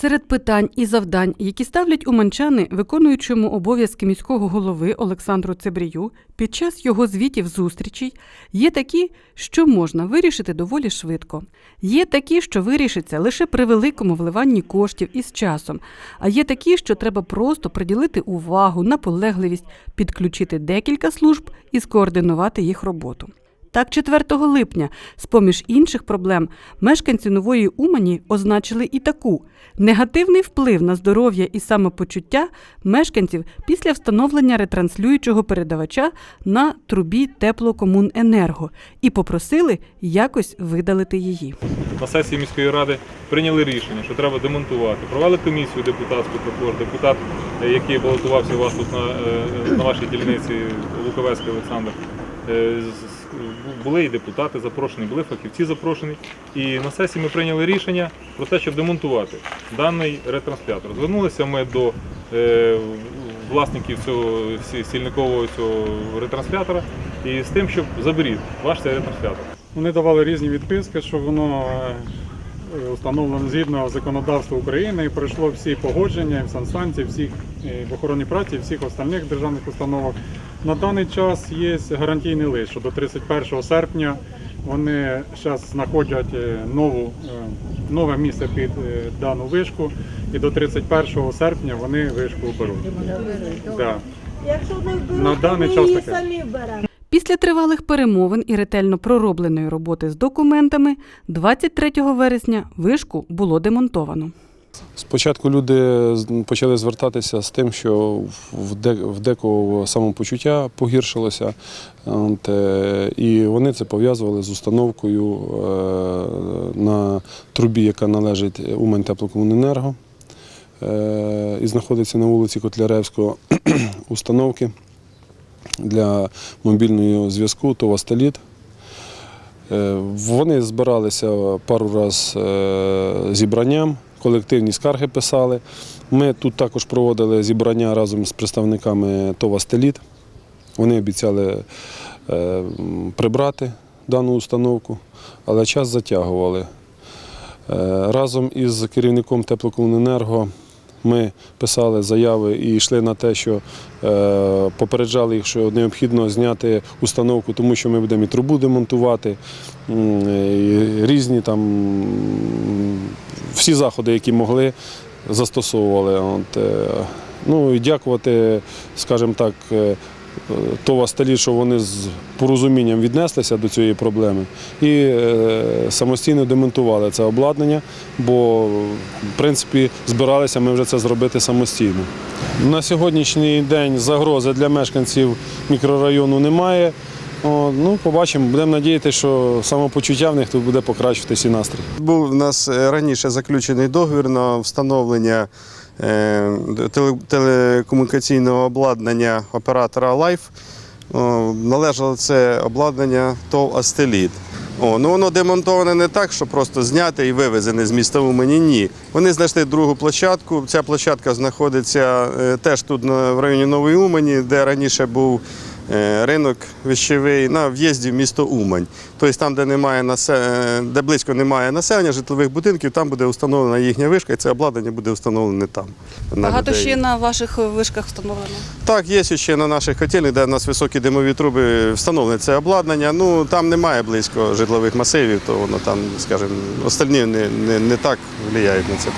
Серед питань і завдань, які ставлять уманчани виконуючому обов'язки міського голови Олександру Цебрію під час його звітів зустрічей, є такі, що можна вирішити доволі швидко. Є такі, що вирішаться лише при великому вливанні коштів із часом, а є такі, що треба просто приділити увагу, наполегливість, підключити декілька служб і скоординувати їх роботу. Так, 4 липня, з-поміж інших проблем, мешканці нової Умані означили і таку негативний вплив на здоров'я і самопочуття мешканців після встановлення ретранслюючого передавача на трубі теплокомуненерго і попросили якось видалити її. на сесії міської ради прийняли рішення, що треба демонтувати. Провели комісію депутатську також. Депутат, який балотувався у вас тут на, е, на вашій дільниці, Луковецький Олександр. Е, Були і депутати запрошені, були фахівці запрошені. І на сесії ми прийняли рішення про те, щоб демонтувати даний ретранслятор. Звернулися ми до е, власників цього сі- стільникового цього ретранслятора і з тим, щоб заберіть ваш цей ретранслятор. Вони давали різні відписки, що воно е, встановлено згідно законодавства України і пройшло всі погодження в санстанції, всіх е, в охороні праці, всіх остальних державних установах. На даний час є гарантійний лист, що до 31 серпня вони зараз знаходять е, нову, е, нове місце під е, дану вишку, і до 31 серпня вони вишку беруть. Да. Якщо не вберуть, На то даний ми час її таке. самі беремо. Після тривалих перемовин і ретельно проробленої роботи з документами 23 вересня вишку було демонтовано. Спочатку люди почали звертатися з тим, що в де- в декого самопочуття погіршилося, е, і вони це пов'язували з установкою е, на трубі, яка належить Умань теплокомуненерго е, і знаходиться на вулиці Котляревського установки для мобільного зв'язку ТОВА «Сталіт». Вони збиралися пару разів зібранням, колективні скарги писали. Ми тут також проводили зібрання разом з представниками ТОВА «Стеліт». Вони обіцяли е, прибрати дану установку, але час затягували. Е, Разом із керівником теплокомуненерго ми писали заяви і йшли на те, що е, попереджали їх, що необхідно зняти установку, тому що ми будемо і трубу демонтувати, і різні там всі заходи, які могли, застосовували. От, е, ну і дякувати, скажімо так, е, ТОВА сталі, що вони з порозумінням віднеслися до цієї проблеми і е, самостійно демонтували це обладнання, бо в принципі збиралися ми вже це зробити самостійно. На сьогоднішній день загрози для мешканців мікрорайону немає. Ну, побачимо, будемо надіятися, що самопочуття в них тут буде покращуватися і настрій. Був у нас е, раніше заключений договір на встановлення е, телекомунікаційного обладнання оператора. О, Належало це обладнання ТОВ Астеліт. О, ну воно демонтоване не так, що просто зняте і вивезене з міста Умані. Ні. Вони знайшли другу площадку. Ця площадка знаходиться е, теж тут в районі Нової Умані, де раніше був ринок віщовий на в'їзді в місто Умань. Тобто там, де немає насе- де близько немає населення, житлових будинків, там буде встановлена їхня вишка, і це обладнання буде встановлене там. на Багато людей. ще на ваших вишках встановлено. Так, є ще на наших котельних, де в нас високі димові труби, встановлене це обладнання. Ну там немає близько житлових масивів, то воно там, скажімо, остальні не, не, не так впливають на це.